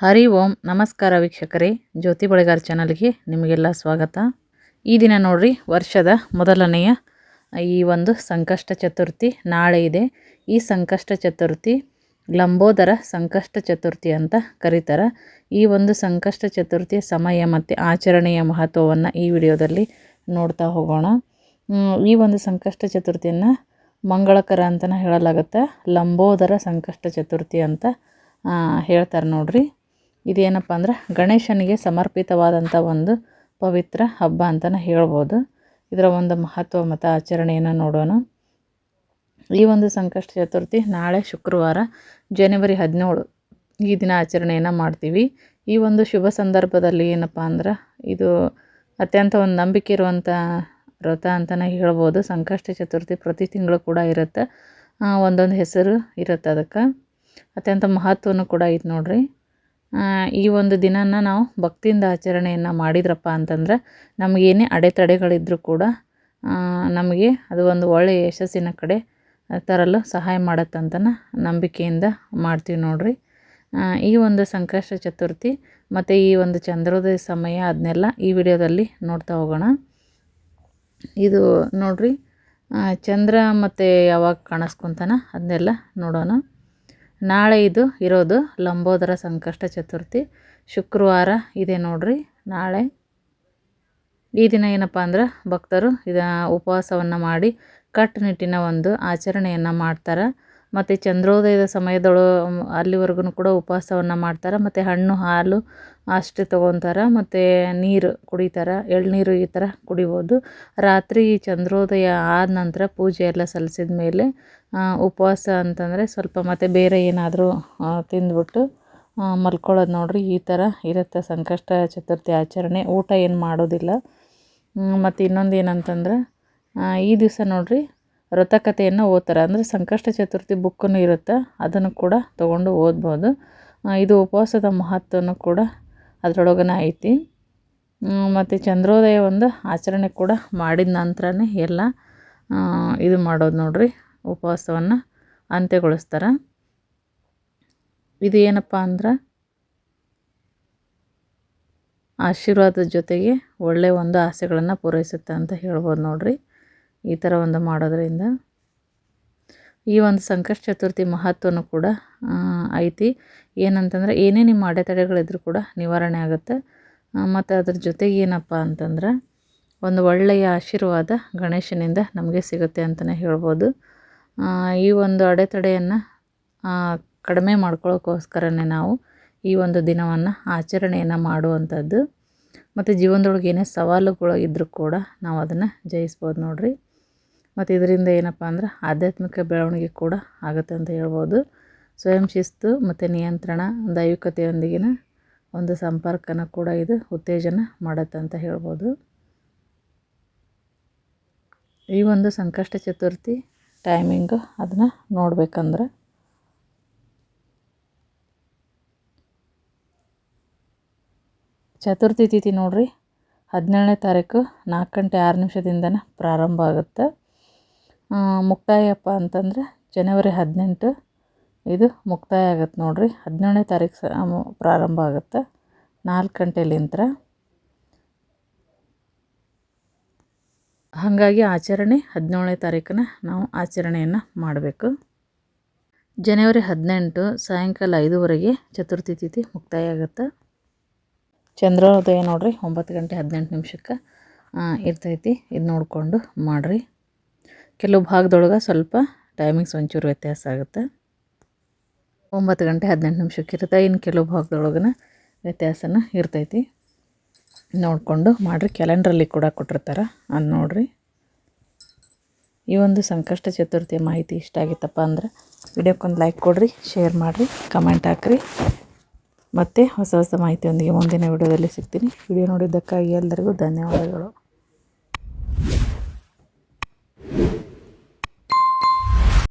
ಹರಿ ಓಂ, ನಮಸ್ಕಾರ ವೀಕ್ಷಕರೇ. ಜ್ಯೋತಿ ಬಳೆಗಾರ್ ಚಾನಲ್ಗೆ ನಿಮಗೆಲ್ಲ ಸ್ವಾಗತ. ಈ ದಿನ ನೋಡ್ರಿ, ವರ್ಷದ ಮೊದಲನೆಯ ಈ ಒಂದು ಸಂಕಷ್ಟ ಚತುರ್ಥಿ ನಾಳೆ ಇದೆ. ಈ ಸಂಕಷ್ಟ ಚತುರ್ಥಿ ಲಂಬೋದರ ಸಂಕಷ್ಟ ಚತುರ್ಥಿ ಅಂತ ಕರೀತಾರೆ. ಈ ಒಂದು ಸಂಕಷ್ಟ ಚತುರ್ಥಿಯ ಸಮಯ ಮತ್ತು ಆಚರಣೆಯ ಮಹತ್ವವನ್ನು ಈ ವಿಡಿಯೋದಲ್ಲಿ ನೋಡ್ತಾ ಹೋಗೋಣ. ಈ ಒಂದು ಸಂಕಷ್ಟ ಚತುರ್ಥಿಯನ್ನು ಮಂಗಳಕರ ಅಂತಲೇ ಹೇಳಲಾಗುತ್ತೆ. ಲಂಬೋದರ ಸಂಕಷ್ಟ ಚತುರ್ಥಿ ಅಂತ ಹೇಳ್ತಾರೆ ನೋಡ್ರಿ. ಇದೇನಪ್ಪ ಅಂದ್ರೆ ಗಣೇಶನಿಗೆ ಸಮರ್ಪಿತವಾದಂಥ ಒಂದು ಪವಿತ್ರ ಹಬ್ಬ ಅಂತಲೇ ಹೇಳ್ಬೋದು. ಇದರ ಒಂದು ಮಹತ್ವ ಮತ್ತು ಆಚರಣೆಯನ್ನು ನೋಡೋಣ. ಈ ಒಂದು ಸಂಕಷ್ಟ ಚತುರ್ಥಿ ನಾಳೆ ಶುಕ್ರವಾರ ಜನವರಿ ಹದಿನೇಳು ಈ ದಿನ ಆಚರಣೆಯನ್ನು ಮಾಡ್ತೀವಿ. ಈ ಒಂದು ಶುಭ ಸಂದರ್ಭದಲ್ಲಿ ಏನಪ್ಪ ಅಂದ್ರೆ ಇದು ಅತ್ಯಂತ ಒಂದು ನಂಬಿಕೆ ಇರುವಂಥ ವ್ರತ ಅಂತಲೇ ಹೇಳ್ಬೋದು. ಸಂಕಷ್ಟ ಚತುರ್ಥಿ ಪ್ರತಿ ತಿಂಗಳು ಕೂಡ ಇರುತ್ತೆ. ಒಂದೊಂದು ಹೆಸರು ಇರುತ್ತೆ ಅದಕ್ಕೆ. ಅತ್ಯಂತ ಮಹತ್ವನೂ ಕೂಡ ಐತೆ ನೋಡ್ರಿ. ಈ ಒಂದು ದಿನನ ನಾವು ಭಕ್ತಿಯಿಂದ ಆಚರಣೆಯನ್ನು ಮಾಡಿದ್ರಪ್ಪ ಅಂತಂದ್ರೆ ನಮಗೇನೇ ಅಡೆತಡೆಗಳಿದ್ರೂ ಕೂಡ ನಮಗೆ ಅದು ಒಂದು ಒಳ್ಳೆಯ ಯಶಸ್ಸಿನ ಕಡೆ ತರಲು ಸಹಾಯ ಮಾಡತ್ತಂತನ ನಂಬಿಕೆಯಿಂದ ಮಾಡ್ತೀವಿ ನೋಡಿರಿ. ಈ ಒಂದು ಸಂಕಷ್ಟ ಚತುರ್ಥಿ ಮತ್ತು ಈ ಒಂದು ಚಂದ್ರೋದಯ ಸಮಯ ಅದನ್ನೆಲ್ಲ ಈ ವಿಡಿಯೋದಲ್ಲಿ ನೋಡ್ತಾ ಹೋಗೋಣ. ಇದು ನೋಡ್ರಿ ಚಂದ್ರ ಮತ್ತು ಯಾವಾಗ ಕಾಣಿಸ್ಕೊಂತಾನ ಅದನ್ನೆಲ್ಲ ನೋಡೋಣ. ನಾಳೆ ಇದು ಇರೋದು ಲಂಬೋದರ ಸಂಕಷ್ಟ ಚತುರ್ಥಿ. ಶುಕ್ರವಾರ ಇದೆ ನೋಡ್ರಿ ನಾಳೆ. ಈ ದಿನ ಏನಪ್ಪ ಅಂದ್ರೆ ಭಕ್ತರು ಇದ ಉಪವಾಸವನ್ನು ಮಾಡಿ ಕಟ್ಟುನಿಟ್ಟಿನ ಒಂದು ಆಚರಣೆಯನ್ನು ಮಾಡ್ತಾರೆ. ಮತ್ತು ಚಂದ್ರೋದಯದ ಸಮಯದೊಳು ಅಲ್ಲಿವರೆಗೂ ಕೂಡ ಉಪವಾಸವನ್ನು ಮಾಡ್ತಾರೆ. ಮತ್ತು ಹಣ್ಣು, ಹಾಲು ಅಷ್ಟೇ ತೊಗೊತಾರೆ. ಮತ್ತು ನೀರು ಕುಡಿತಾರೆ. ಎಳ್ನೀರು ಈ ಥರ ಕುಡಿಬೋದು. ರಾತ್ರಿ ಚಂದ್ರೋದಯ ಆದ ನಂತರ ಪೂಜೆ ಎಲ್ಲ ಸಲ್ಲಿಸಿದ ಮೇಲೆ ಉಪವಾಸ ಅಂತಂದರೆ ಸ್ವಲ್ಪ ಮತ್ತು ಬೇರೆ ಏನಾದರೂ ತಿಂದ್ಬಿಟ್ಟು ಮಲ್ಕೊಳ್ಳೋದು ನೋಡಿರಿ. ಈ ಥರ ಇರುತ್ತೆ ಸಂಕಷ್ಟ ಚತುರ್ಥಿ ಆಚರಣೆ. ಊಟ ಏನು ಮಾಡೋದಿಲ್ಲ. ಮತ್ತು ಇನ್ನೊಂದು ಏನಂತಂದ್ರೆ ಈ ದಿವಸ ನೋಡ್ರಿ ವ್ರತಕಥೆಯನ್ನು ಓದ್ತಾರೆ. ಅಂದರೆ ಸಂಕಷ್ಟ ಚತುರ್ಥಿ ಬುಕ್ಕನ್ನು ಇರುತ್ತೆ. ಅದನ್ನು ಕೂಡ ತೊಗೊಂಡು ಓದ್ಬೋದು. ಇದು ಉಪವಾಸದ ಮಹತ್ವನೂ ಕೂಡ ಅದರೊಳಗನೆ ಐತಿ. ಮತ್ತು ಚಂದ್ರೋದಯ ಒಂದು ಆಚರಣೆ ಕೂಡ ಮಾಡಿದ ನಂತರನೇ ಎಲ್ಲ ಇದು ಮಾಡೋದು ನೋಡಿರಿ. ಉಪವಾಸವನ್ನು ಅಂತ್ಯಗೊಳಿಸ್ತಾರೆ. ಇದು ಏನಪ್ಪ ಅಂದ್ರೆ ಆಶೀರ್ವಾದದ ಜೊತೆಗೆ ಒಳ್ಳೆಯ ಒಂದು ಆಸೆಗಳನ್ನು ಪೂರೈಸುತ್ತೆ ಅಂತ ಹೇಳ್ಬೋದು ನೋಡ್ರಿ. ಈ ಥರ ಒಂದು ಮಾಡೋದರಿಂದ ಈ ಒಂದು ಸಂಕಷ್ಟ ಚತುರ್ಥಿ ಮಹತ್ವನೂ ಕೂಡ ಐತಿ. ಏನಂತಂದ್ರೆ ಏನೇ ನಿಮ್ಮ ಅಡೆತಡೆಗಳಿದ್ರೂ ಕೂಡ ನಿವಾರಣೆ ಆಗುತ್ತೆ. ಮತ್ತು ಅದ್ರ ಜೊತೆಗೆ ಏನಪ್ಪ ಅಂತಂದ್ರೆ ಒಂದು ಒಳ್ಳೆಯ ಆಶೀರ್ವಾದ ಗಣೇಶನಿಂದ ನಮಗೆ ಸಿಗುತ್ತೆ ಅಂತಲೇ ಹೇಳ್ಬೋದು. ಈ ಒಂದು ಅಡೆತಡೆಯನ್ನು ಕಡಿಮೆ ಮಾಡ್ಕೊಳ್ಳೋಕ್ಕೋಸ್ಕರನೇ ನಾವು ಈ ಒಂದು ದಿನವನ್ನು ಆಚರಣೆಯನ್ನು ಮಾಡುವಂಥದ್ದು. ಮತ್ತು ಜೀವನದೊಳಗೆ ಏನೇ ಸವಾಲುಗಳು ಇದ್ದರೂ ಕೂಡ ನಾವು ಅದನ್ನು ಜಯಿಸ್ಬೋದು ನೋಡ್ರಿ. ಮತ್ತು ಇದರಿಂದ ಏನಪ್ಪ ಅಂದ್ರೆ ಆಧ್ಯಾತ್ಮಿಕ ಬೆಳವಣಿಗೆ ಕೂಡ ಆಗುತ್ತೆ ಅಂತ ಹೇಳ್ಬೋದು. ಸ್ವಯಂ ಶಿಸ್ತು ಮತ್ತು ನಿಯಂತ್ರಣ ದೈವಿಕತೆಯೊಂದಿಗಿನ ಒಂದು ಸಂಪರ್ಕನ ಕೂಡ ಇದು ಉತ್ತೇಜನ ಮಾಡುತ್ತೆ ಅಂತ ಹೇಳ್ಬೋದು. ಈ ಒಂದು ಸಂಕಷ್ಟ ಚತುರ್ಥಿ ಟೈಮಿಂಗು ಅದನ್ನ ನೋಡ್ಬೇಕಂದ್ರೆ. ಚತುರ್ಥಿ ತಿಥಿ ನೋಡ್ರಿ, ಹದಿನೇಳನೇ ತಾರೀಕು ನಾಲ್ಕು ಗಂಟೆ ಆರು ನಿಮಿಷದಿಂದನೇ ಪ್ರಾರಂಭ ಆಗುತ್ತೆ. ಮುಕ್ತಾಯಪ್ಪ ಅಂತಂದರೆ ಜನವರಿ ಹದಿನೆಂಟು. ಇದು ಮುಕ್ತಾಯ ಆಗತ್ತೆ ನೋಡಿರಿ. ಹದಿನೇಳನೇ ತಾರೀಕು ಸ ಪ್ರಾರಂಭ ಆಗುತ್ತೆ. ನಾಲ್ಕು ಗಂಟೆಲಿಂತ್ರ ಹಾಗಾಗಿ ಆಚರಣೆ ಹದಿನೇಳನೇ ತಾರೀಕನ್ನ ನಾವು ಆಚರಣೆಯನ್ನು ಮಾಡಬೇಕು. ಜನವರಿ ಹದಿನೆಂಟು ಸಾಯಂಕಾಲ ಐದುವರೆಗೆ ಚತುರ್ಥಿ ತಿಥಿ ಮುಕ್ತಾಯ ಆಗುತ್ತೆ. ಚಂದ್ರೋದಯ ನೋಡಿರಿ, ಒಂಬತ್ತು ಗಂಟೆ ಹದಿನೆಂಟು ನಿಮಿಷಕ್ಕೆ ಇರ್ತೈತಿ. ಇದು ನೋಡಿಕೊಂಡು ಮಾಡಿರಿ. ಕೆಲವು ಭಾಗದೊಳಗೆ ಸ್ವಲ್ಪ ಟೈಮಿಂಗ್ಸ್ ಒಂಚೂರು ವ್ಯತ್ಯಾಸ ಆಗುತ್ತೆ. ಒಂಬತ್ತು ಗಂಟೆ ಹದಿನೆಂಟು ನಿಮಿಷಕ್ಕೆ ಇರುತ್ತೆ. ಇನ್ನು ಕೆಲವು ಭಾಗದೊಳಗನ ವ್ಯತ್ಯಾಸನ ಇರ್ತೈತಿ. ನೋಡಿಕೊಂಡು ಮಾಡಿರಿ. ಕ್ಯಾಲೆಂಡ್ರಲ್ಲಿ ಕೂಡ ಕೊಟ್ಟಿರ್ತಾರೆ. ಅದು ನೋಡಿರಿ. ಈ ಒಂದು ಸಂಕಷ್ಟ ಚತುರ್ಥಿಯ ಮಾಹಿತಿ ಇಷ್ಟ ಆಗಿತ್ತಪ್ಪ ಅಂದ್ರೆ ವಿಡಿಯೋಕ್ಕೊಂದು ಲೈಕ್ ಕೊಡಿರಿ ಶೇರ್ ಮಾಡಿರಿ ಕಮೆಂಟ್ ಹಾಕ್ರಿ. ಮತ್ತು ಹೊಸ ಹೊಸ ಮಾಹಿತಿಯೊಂದಿಗೆ ಮುಂದಿನ ವಿಡಿಯೋದಲ್ಲಿ ಸಿಗ್ತೀನಿ. ವಿಡಿಯೋ ನೋಡಿದ್ದಕ್ಕಾಗಿ ಎಲ್ಲರಿಗೂ ಧನ್ಯವಾದಗಳು.